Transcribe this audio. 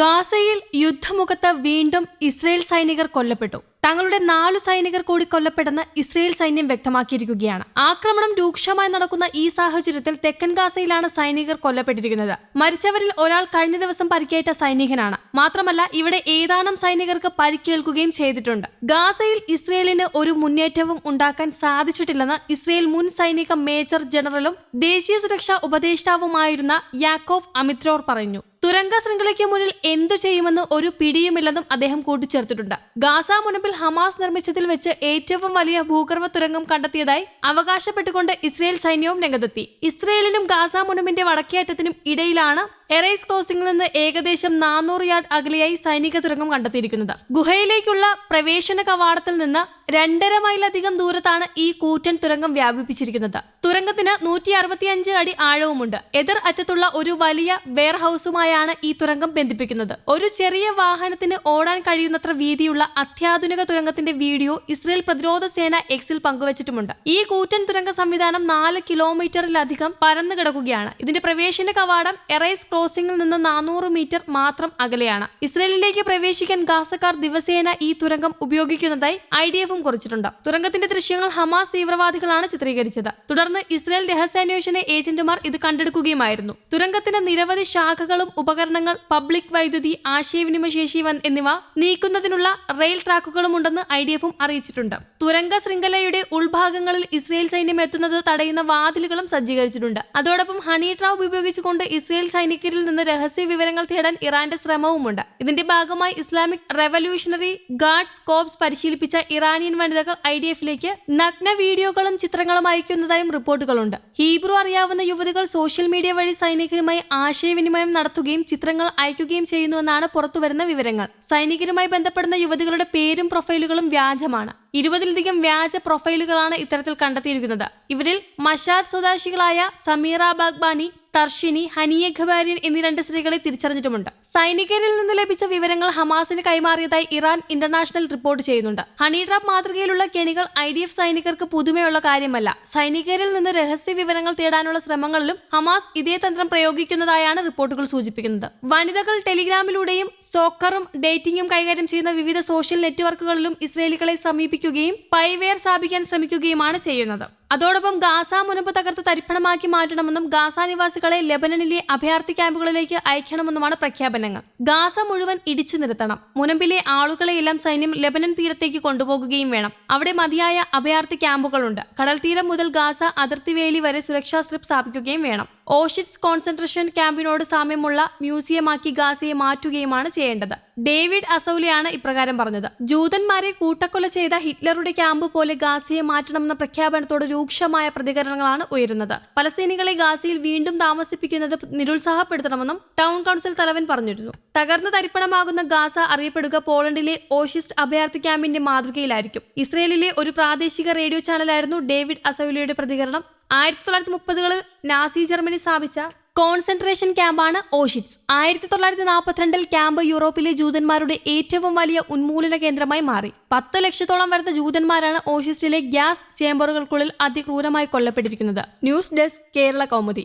ഗാസയിൽ യുദ്ധമുഖത്ത് വീണ്ടും ഇസ്രയേൽ സൈനികർ കൊല്ലപ്പെട്ടു. തങ്ങളുടെ നാലു സൈനികർ കൂടി കൊല്ലപ്പെടുന്ന ഇസ്രയേൽ സൈന്യം വ്യക്തമാക്കിയിരിക്കുകയാണ്. ആക്രമണം രൂക്ഷമായി നടക്കുന്ന ഈ സാഹചര്യത്തിൽ തെക്കൻ ഗാസയിലാണ് സൈനികർ കൊല്ലപ്പെട്ടിരിക്കുന്നത്. മരിച്ചവരിൽ ഒരാൾ കഴിഞ്ഞ ദിവസം പരിക്കേറ്റ സൈനികനാണ്. മാത്രമല്ല ഇവിടെ ഏതാനും സൈനികർക്ക് പരിക്കേൽക്കുകയും ചെയ്തിട്ടുണ്ട്. ഗാസയിൽ ഇസ്രയേലിന് ഒരു മുന്നേറ്റവും ഉണ്ടാക്കാൻ സാധിച്ചിട്ടില്ലെന്ന് ഇസ്രയേൽ മുൻ സൈനിക മേജർ ജനറലും ദേശീയ സുരക്ഷാ ഉപദേഷ്ടാവുമായിരുന്ന യാക്കോവ് അമിത്രോർ പറഞ്ഞു. തുരങ്ക ശൃംഖലയ്ക്ക് മുന്നിൽ എന്തു ചെയ്യുമെന്ന് ഒരു പിടിയുമില്ലെന്നും അദ്ദേഹം കൂട്ടിച്ചേർത്തിട്ടുണ്ട്. ഗാസ മുനമ്പിൽ ഹമാസ് നിർമ്മിച്ചതിൽ വെച്ച് ഏറ്റവും വലിയ ഭൂഗർഭ തുരങ്കം കണ്ടെത്തിയതായി അവകാശപ്പെട്ടുകൊണ്ട് ഇസ്രയേൽ സൈന്യവും രംഗത്തെത്തി. ഇസ്രയേലിനും ഗാസ മുനമ്പിന്റെ വടക്കേയറ്റത്തിനും ഇടയിലാണ് എറൈസ് ക്രോസിംഗിൽ നിന്ന് ഏകദേശം നാനൂറ് യാർഡ് അകലെയായി സൈനിക തുരങ്കം കണ്ടെത്തിയിരിക്കുന്നത്. ഗുഹയിലേക്കുള്ള പ്രവേശന കവാടത്തിൽ നിന്ന് രണ്ടര മൈലധികം ദൂരത്താണ് ഈ കൂറ്റൻ തുരങ്കം വ്യാപിപ്പിച്ചിരിക്കുന്നത്. തുരങ്കത്തിന് നൂറ്റി അറുപത്തിയഞ്ച് അടി ആഴവുമുണ്ട്. എതിർ അറ്റത്തുള്ള ഒരു വലിയ വെയർ ഹൗസുമായാണ് ഈ തുരങ്കം ബന്ധിപ്പിക്കുന്നത്. ഒരു ചെറിയ വാഹനത്തിന് ഓടാൻ കഴിയുന്നത്ര വീതിയുള്ള അത്യാധുനിക തുരങ്കത്തിന്റെ വീഡിയോ ഇസ്രയേൽ പ്രതിരോധ സേന എക്സിൽ പങ്കുവച്ചിട്ടുമുണ്ട്. ഈ കൂറ്റൻ തുരങ്ക സംവിധാനം നാല് കിലോമീറ്ററിലധികം പരന്നു കിടക്കുകയാണ് ഇതിന്റെ പ്രവേശന കവാടം എറൈസ് ക്രോസിംഗിൽ നിന്ന് നാനൂറ് മീറ്റർ മാത്രം അകലെയാണ്. ഇസ്രയേലിലേക്ക് പ്രവേശിക്കാൻ ഗാസക്കാർ ദിവസേന ഈ തുരങ്കം ഉപയോഗിക്കുന്നതായി ഐ ഡി എഫും കുറിച്ചിട്ടുണ്ട്. തുരങ്കത്തിന്റെ ദൃശ്യങ്ങൾ ഹമാസ് തീവ്രവാദികളാണ് ചിത്രീകരിച്ചത്. തുടർന്ന് ഇസ്രയേൽ രഹസ്യാന്വേഷണ ഏജന്റുമാർ ഇത് കണ്ടെടുക്കുകയുമായിരുന്നു. തുരങ്കത്തിന്റെ നിരവധി ശാഖകളും ഉപകരണങ്ങൾ പബ്ലിക് വൈദ്യുതി ആശയവിനിമയ ശേഷി എന്നിവ നീക്കുന്നതിനുള്ള റെയിൽ ട്രാക്കുകളും ഉണ്ടെന്ന് ഐ ഡി എഫും അറിയിച്ചിട്ടുണ്ട്. തുരങ്ക ശൃംഖലയുടെ ഉൾഭാഗങ്ങളിൽ ഇസ്രയേൽ സൈന്യം എത്തുന്നത് തടയുന്ന വാതിലുകളും സജ്ജീകരിച്ചിട്ടുണ്ട്. അതോടൊപ്പം ഹണി ട്രാപ്പ് ഉപയോഗിച്ചുകൊണ്ട് ഇസ്രയേൽ സൈനികരിൽ നിന്ന് രഹസ്യ വിവരങ്ങൾ തേടാൻ ഇറാന്റെ ശ്രമവുമുണ്ട്. ഇതിന്റെ ഭാഗമായി ഇസ്ലാമിക് റെവല്യൂഷണറി ഗാർഡ്സ് കോപ്സ് പരിശീലിപ്പിച്ച ഇറാനിയൻ വനിതകൾ ഐ ഡി എഫിലേക്ക് നഗ്ന വീഡിയോകളും ചിത്രങ്ങളും അയക്കുന്നതായും റിപ്പോർട്ടുകളുണ്ട്. ഹീബ്രു അറിയാവുന്ന യുവതികൾ സോഷ്യൽ മീഡിയ വഴി സൈനികരുമായി ആശയവിനിമയം നടത്തുകയും ചിത്രങ്ങൾ അയക്കുകയും ചെയ്യുന്നുവെന്നാണ് പുറത്തുവരുന്ന വിവരങ്ങൾ. സൈനികരുമായി ബന്ധപ്പെടുന്ന യുവതികളുടെ പേരും പ്രൊഫൈലുകളും വ്യാജമാണ്. ഇരുപതിലധികം വ്യാജ പ്രൊഫൈലുകളാണ് ഇത്തരത്തിൽ കണ്ടെത്തിയിരിക്കുന്നത്. ഇവരിൽ മഷാദ് സ്വദേശികളായ സമീറ ബാഗ്ബാനി തർഷിനി ഹനിയ ഖബാരിൻ എന്നീ രണ്ട് സ്ത്രീകളെ തിരിച്ചറിഞ്ഞിട്ടുമുണ്ട്. സൈനികരിൽ നിന്ന് ലഭിച്ച വിവരങ്ങൾ ഹമാസിന് കൈമാറിയതായി ഇറാൻ ഇന്റർനാഷണൽ റിപ്പോർട്ട് ചെയ്യുന്നുണ്ട്. ഹണി ട്രാപ്പ് മാതൃകയിലുള്ള കെണികൾ ഐ ഡി എഫ് സൈനികർക്ക് പുതുമയുള്ള കാര്യമല്ല. സൈനികരിൽ നിന്ന് രഹസ്യ വിവരങ്ങൾ തേടാനുള്ള ശ്രമങ്ങളിലും ഹമാസ് ഇതേ തന്ത്രം പ്രയോഗിക്കുന്നതായാണ് റിപ്പോർട്ടുകൾ സൂചിപ്പിക്കുന്നത്. വനിതകൾ ടെലിഗ്രാമിലൂടെയും സോക്കറും ഡേറ്റിംഗും കൈകാര്യം ചെയ്യുന്ന വിവിധ സോഷ്യൽ നെറ്റ്വർക്കുകളിലും ഇസ്രയേലികളെ സമീപിക്കുകയും പൈവെയർ സ്ഥാപിക്കാൻ ശ്രമിക്കുകയുമാണ് ചെയ്യുന്നത്. അതോടൊപ്പം ഗാസ മുനമ്പ് തകർത്ത് തരിപ്പണമാക്കി മാറ്റണമെന്നും ഗാസ നിവാസികളെ ലെബനനിലെ അഭയാർത്ഥി ക്യാമ്പുകളിലേക്ക് അയക്കണമെന്നുമാണ് പ്രഖ്യാപനങ്ങൾ. ഗാസ മുഴുവൻ ഇടിച്ചു നിർത്തണം. മുനമ്പിലെ ആളുകളെയെല്ലാം സൈന്യം ലെബനൻ തീരത്തേക്ക് കൊണ്ടുപോകുകയും വേണം. അവിടെ മതിയായ അഭയാർത്ഥി ക്യാമ്പുകളുണ്ട്. കടൽ തീരം മുതൽ ഗാസ അതിർത്തി വേലി വരെ സുരക്ഷാ സ്ട്രിപ്പ് സ്ഥാപിക്കുകയും വേണം. ഓഷിറ്റ്സ് കോൺസെൻട്രേഷൻ ക്യാമ്പിനോട് സാമ്യമുള്ള മ്യൂസിയമാക്കി ഗാസയെ മാറ്റുകയുമാണ് ചെയ്യേണ്ടത്. ഡേവിഡ് അസൌലിയാണ് ഇപ്രകാരം പറഞ്ഞത്. ജൂതന്മാരെ കൂട്ടക്കൊല ചെയ്ത ഹിറ്റ്ലറുടെ ക്യാമ്പ് പോലെ ഗാസയെ മാറ്റണമെന്ന പ്രഖ്യാപനത്തോട് രൂക്ഷമായ പ്രതികരണങ്ങളാണ് ഉയരുന്നത്. പലസ്തീനികളെ ഗാസയിൽ വീണ്ടും താമസിപ്പിക്കുന്നത് നിരുത്സാഹപ്പെടുത്തണമെന്നും ടൗൺ കൗൺസിൽ തലവൻ പറഞ്ഞിരുന്നു. തകർന്ന തരിപ്പണമാകുന്ന ഗാസ അറിയപ്പെടുക പോളണ്ടിലെ ഓഷിസ്റ്റ് അഭയാർത്ഥി ക്യാമ്പിന്റെ മാതൃകയിലായിരിക്കും. ഇസ്രയേലിലെ ഒരു പ്രാദേശിക റേഡിയോ ചാനലായിരുന്നു ഡേവിഡ് അസൌലിയുടെ പ്രതികരണം. ആയിരത്തി തൊള്ളായിരത്തി മുപ്പതുകളിൽ നാസി ജർമ്മനി സ്ഥാപിച്ച കോൺസെൻട്രേഷൻ ക്യാമ്പാണ് ഓഷിറ്റ്സ്. ആയിരത്തി തൊള്ളായിരത്തി നാൽപ്പത്തിരണ്ടിൽ ക്യാമ്പ് യൂറോപ്പിലെ ജൂതന്മാരുടെ ഏറ്റവും വലിയ ഉന്മൂലന കേന്ദ്രമായി മാറി. പത്ത് ലക്ഷത്തോളം വരുന്ന ജൂതന്മാരാണ് ഓഷിസ്റ്റിലെ ഗ്യാസ് ചേംബറുകൾക്കുള്ളിൽ അതിക്രൂരമായി കൊല്ലപ്പെട്ടിരിക്കുന്നത്. News desk Kerala Kaumudi.